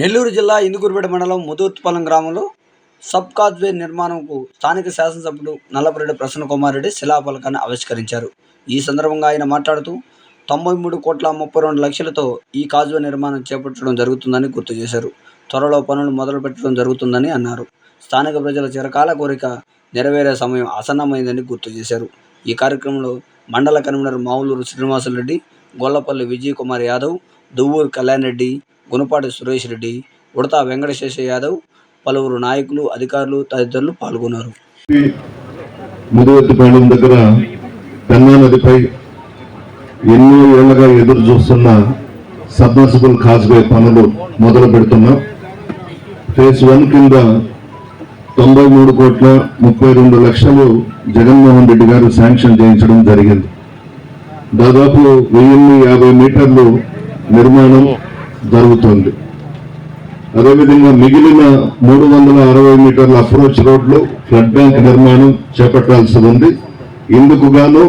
నెల్లూరు జిల్లా ఇందుకూరుపేట మండలం ముదూర్తిపాలెం గ్రామంలో సబ్ కాజ్వే నిర్మాణంకు స్థానిక శాసనసభ్యుడు నల్లపరెడ్డి ప్రసన్న కుమార్ రెడ్డి శిలాఫలకాన్ని ఆవిష్కరించారు. ఈ సందర్భంగా ఆయన మాట్లాడుతూ తొంభై మూడు కోట్ల ముప్పై రెండు లక్షలతో ఈ కాజ్వే నిర్మాణం చేపట్టడం జరుగుతుందని గుర్తు చేశారు. త్వరలో పనులు మొదలు పెట్టడం జరుగుతుందని అన్నారు. స్థానిక ప్రజల చిరకాల కోరిక నెరవేరే సమయం ఆసన్నమైందని గుర్తు చేశారు. ఈ కార్యక్రమంలో మండల కన్వీనర్ మావులూరు శ్రీనివాసులరెడ్డి గొల్లపల్లి విజయ్ కుమార్ యాదవ్ దువ్వూరు కళ్యాణ్ రెడ్డి గుణపాటి సురేష్ రెడ్డి ఉడతా వెంకటశేష యాదవ్ పలువురు నాయకులు అధికారులు తదితరులు పాల్గొన్నారు. ముదివెత్తిపాలెం దగ్గర పెన్నా నదిపై ఎన్నో ఏళ్ళుగా ఎదురు చూస్తున్న సబ్మర్సిబుల్ కాజ్వే పనులు మొదలు పెడుతున్నాం ఫేజ్ వన్ కింద తొంభై మూడు కోట్ల ముప్పై రెండు లక్షలు జగన్మోహన్ రెడ్డి గారు శాంక్షన్ చేయించడం జరిగింది. దాదాపు వెయ్యిన్ని యాభై మీటర్లు నిర్మాణం జరుగుతుంది. అదేవిధంగా మిగిలిన మూడు వందల అరవై మీటర్ల అప్రోచ్ రోడ్లు ఫ్లడ్ బ్యాంక్ నిర్మాణం చేపట్టాల్సి ఉంది. ఇందుకు గాను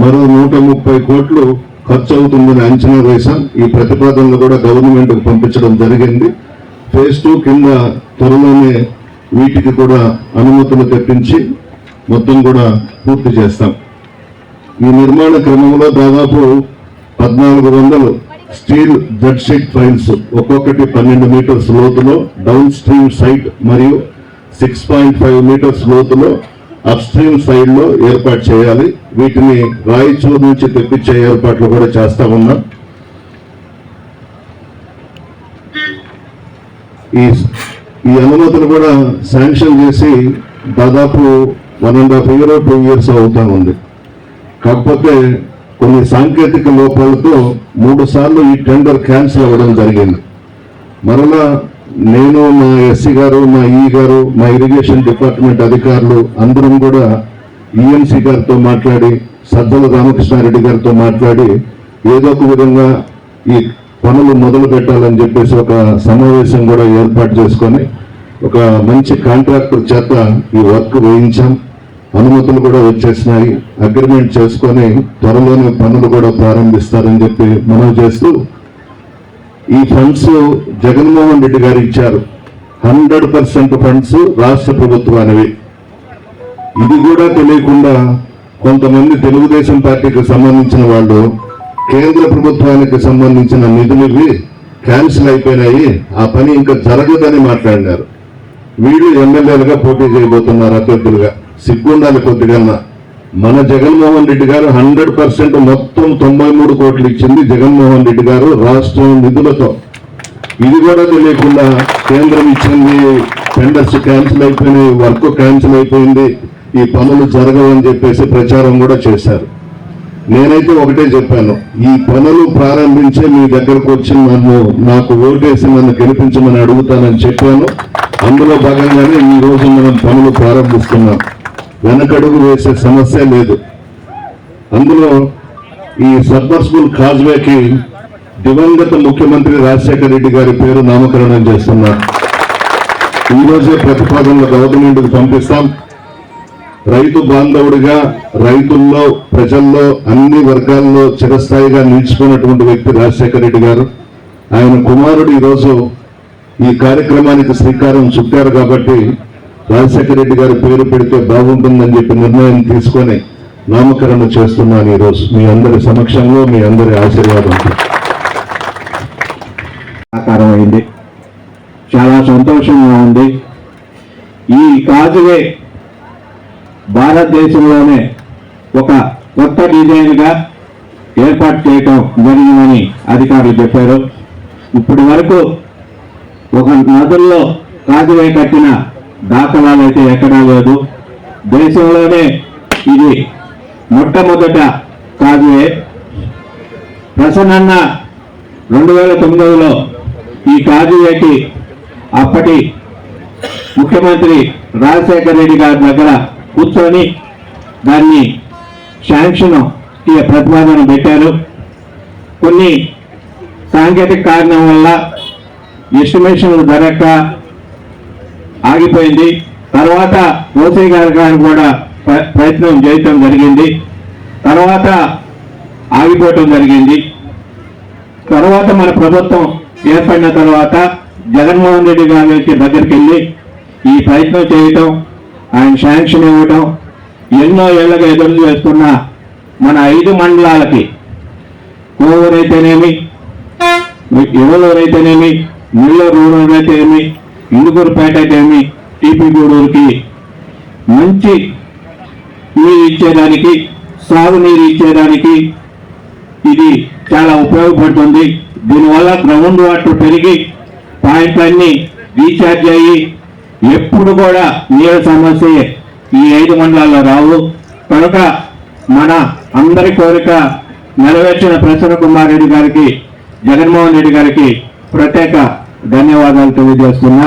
మరో నూట ముప్పై కోట్లు ఖర్చు అవుతుందని అంచనా వేశాం. ఈ ప్రతిపాదనలు కూడా గవర్నమెంట్కు పంపించడం జరిగింది. ఫేజ్ టూ కింద త్వరలోనే వీటికి కూడా అనుమతులు తెప్పించి మొత్తం కూడా పూర్తి చేస్తాం. ఈ నిర్మాణ క్రమంలో దాదాపు పద్నాలుగు వందలు స్టీల్ బెడ్షీట్ ఫైల్స్ ఒక్కొక్కటి పన్నెండు మీటర్స్ లోతులో డౌన్ స్ట్రీమ్ సైట్ మరియు సిక్స్ పాయింట్ ఫైవ్ మీటర్స్ లోతులో అప్ స్ట్రీమ్ సైడ్లో ఏర్పాటు చేయాలి. వీటిని రాయచూరు నుంచి తెప్పించే ఏర్పాట్లు కూడా చేస్తా ఉన్నాం. ఈ ఈ అనుమతులు కూడా శాంక్షన్ చేసి దాదాపు one and half year two years అవుతా ఉంది. కాకపోతే కొన్ని సాంకేతిక లోపాలతో మూడు సార్లు ఈ టెండర్ క్యాన్సిల్ అవ్వడం జరిగింది. మరలా నేను మా ఎస్సీ గారు మా ఈ గారు మా ఇరిగేషన్ డిపార్ట్మెంట్ అధికారులు అందరం కూడా ఈఎంసీ గారితో మాట్లాడి సద్దల రామకృష్ణారెడ్డి గారితో మాట్లాడి ఏదో ఒక విధంగా ఈ పనులు మొదలు పెట్టాలని చెప్పేసి ఒక సమావేశం కూడా ఏర్పాటు చేసుకొని ఒక మంచి కాంట్రాక్టర్ చేత ఈ వర్క్ వేయించాం. అనుమతులు కూడా వచ్చేసినాయి. అగ్రిమెంట్ చేసుకొని త్వరలోనే పనులు కూడా ప్రారంభిస్తారని చెప్పి మనం చేస్తూ ఈ ఫండ్స్ జగన్మోహన్ రెడ్డి గారు ఇచ్చారు. హండ్రెడ్ పర్సెంట్ ఫండ్స్ రాష్ట్ర ప్రభుత్వానివి. ఇది కూడా తెలియకుండా కొంతమంది తెలుగుదేశం పార్టీకి సంబంధించిన వాళ్ళు కేంద్ర ప్రభుత్వానికి సంబంధించిన నిధులు ఇవి క్యాన్సిల్ అయిపోయినాయి. ఆ పని ఇంకా జరగదని మాట్లాడినారు. వీళ్ళు ఎమ్మెల్యేలుగా పోటీ చేయబోతున్నారు అభ్యర్థులుగా. సిగ్గుండాలి కొద్దిగా మన జగన్మోహన్ రెడ్డి గారు హండ్రెడ్ పర్సెంట్ మొత్తం తొంభై మూడు కోట్లు ఇచ్చింది జగన్మోహన్ రెడ్డి గారు రాష్ట్రం నిధులతో. ఇది కూడా తెలియకుండా కేంద్రం ఇచ్చింది టెండర్స్ క్యాన్సిల్ అయిపోయినాయి వర్క్ క్యాన్సిల్ అయిపోయింది ఈ పనులు జరగవని చెప్పేసి ప్రచారం కూడా చేశారు. నేనైతే ఒకటే చెప్పాను ఈ పనులు ప్రారంభించే మీ దగ్గరకు వచ్చి నన్ను నాకు ఓటేసి నన్ను గెలిపించమని అడుగుతానని చెప్పాను. అందులో భాగంగానే ఈ రోజు మనం పనులు ప్రారంభిస్తున్నాం. వెనకడుగు వేసే సమస్య లేదు. అందులో ఈ సబ్మర్సిబుల్ కాజ్వేకి దివంగత ముఖ్యమంత్రి రాజశేఖర రెడ్డి గారి పేరు నామకరణం చేస్తున్నారు ఈ రోజే ప్రతిపాదనలు గవర్నమెంట్కి పంపిస్తాం. రైతు బాంధవుడిగా రైతుల్లో ప్రజల్లో అన్ని వర్గాల్లో చిరస్థాయిగా నిలిచిపోయినటువంటి వ్యక్తి రాజశేఖర రెడ్డి గారు. ఆయన కుమారుడు ఈరోజు ఈ కార్యక్రమానికి శ్రీకారం చుట్టారు కాబట్టి రాజశేఖర రెడ్డి గారి పేరు పెడితే బాగుంటుందని చెప్పి నిర్ణయం తీసుకొని నామకరణ చేస్తున్నాను ఈరోజు. మీ అందరి సమక్షంలో మీ అందరి ఆశీర్వాదంతో సాకారం అయింది చాలా సంతోషంగా ఉంది. ఈ కాజువే భారతదేశంలోనే ఒక కొత్త డిజైన్గా ఏర్పాటు చేయటం జరిగిందని అధికారులు చెప్పారు. ఇప్పటి వరకు ఒక నదుల్లో కాజువే కట్టిన దాఖలాలైతే ఎక్కడా లేదు దేశంలోనే ఇది మొట్టమొదట కాజువే ప్రసన్న రెండు వేల తొమ్మిదిలో ఈ కాజువేకి అప్పటి ముఖ్యమంత్రి రాజశేఖర రెడ్డి గారి దగ్గర కూర్చొని దాన్ని శాంక్షన్కి ప్రతిపాదన పెట్టారు. కొన్ని సాంకేతిక కారణం వల్ల ఎస్టిమేషన్లు జరగక ఆగిపోయింది. తర్వాత ఓసీ గారి గారు కూడా ప్రయత్నం చేయటం జరిగింది. తర్వాత ఆగిపోవటం జరిగింది. తర్వాత మన ప్రభుత్వం ఏర్పడిన తర్వాత జగన్మోహన్ రెడ్డి గారికి దగ్గరికి వెళ్ళి ఈ ప్రయత్నం చేయటం ఆయన శాంక్షన్ ఇవ్వటం ఎన్నో ఏళ్ళగా ఎదురు చేస్తున్న మన ఐదు మండలాలకి కోవూరైతేనేమి ఎవరైతేనేమి నెల్లూరు రూరల్ అయితేనేమి ఇందుకూరుపేట అయితేనేమి టీపీ గూడూరుకి మంచి నీరు ఇచ్చేదానికి సాగునీరు ఇచ్చేదానికి ఇది చాలా ఉపయోగపడుతుంది. దీనివల్ల గ్రౌండ్ వాటర్ పెరిగి పాయింట్లన్నీ రీఛార్జ్ అయ్యి ఎప్పుడు కూడా నీళ్ళ సమస్య ఈ ఐదు మండలాల్లో రావు. కనుక మన అందరి కోరిక నెరవేర్చిన ప్రసన్న కుమార్ రెడ్డి గారికి జగన్మోహన్ రెడ్డి గారికి ప్రత్యేక ధన్యవాదాలు తెలియజేస్తున్నా.